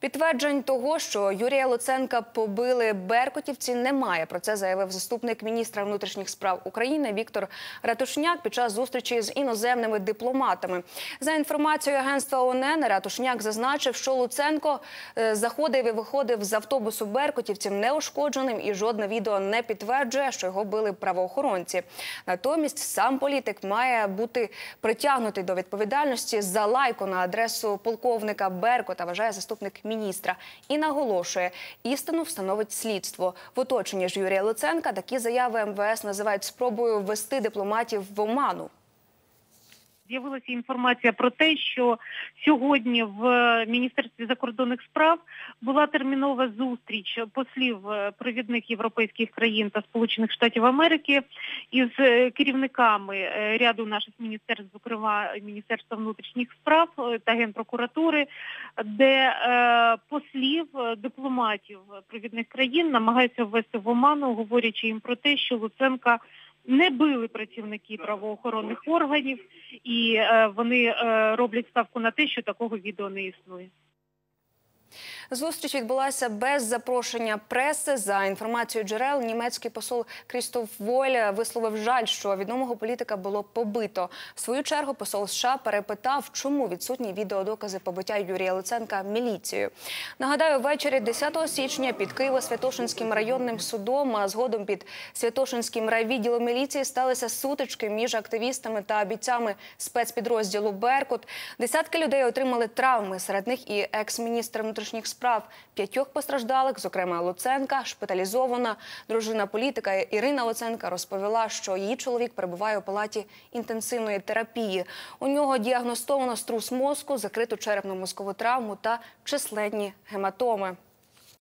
Підтверджень того, що Юрія Луценка побили беркутівці, немає. Про це заявив заступник міністра внутрішніх справ України Віктор Ратушняк під час зустрічі з іноземними дипломатами. За інформацією агентства ОНН, Ратушняк зазначив, що Луценко е, заходив і виходив з автобусу беркутівців неушкодженим, і жодне відео не підтверджує, що його били правоохоронці. Натомість сам політик має бути притягнутий до відповідальності за лайку на адресу полковника Беркута, вважає заступник міністра, і наголошує, істину встановить слідство. В оточенні ж Юрія Луценка такі заяви МВС називають спробою ввести дипломатів в оману. З'явилася інформація про те, що сьогодні в Міністерстві закордонних справ була термінова зустріч послів е, провідних європейських країн та Сполучених Штатів Америки із е, керівниками е, ряду наших міністерств, зокрема Міністерства внутрішніх справ е, та Генпрокуратури, де е, послів е, дипломатів провідних країн намагаються ввести в оману, говорячи їм про те, що Луценка не били працівники правоохоронних органів, і е, вони е, роблять ставку на те, що такого відео не існує. Зустріч відбулася без запрошення преси. За інформацією джерел, німецький посол Крістоф Войль висловив жаль, що відомого політика було побито. В свою чергу посол США перепитав, чому відсутні відеодокази побиття Юрія Луценка міліцією. Нагадаю, ввечері 10 січня під Києво-Святошинським районним судом, а згодом під Святошинським райвідділом міліції сталися сутички між активістами та бійцями спецпідрозділу Беркут. Десятки людей отримали травми. Серед них і екс-міністр внутрішніх справ. П'ятьох постраждалих, зокрема Луценка, шпиталізована. Дружина політика Ірина Луценка розповіла, що її чоловік перебуває у палаті інтенсивної терапії. У нього діагностовано струс мозку, закриту черепно-мозкову травму та численні гематоми.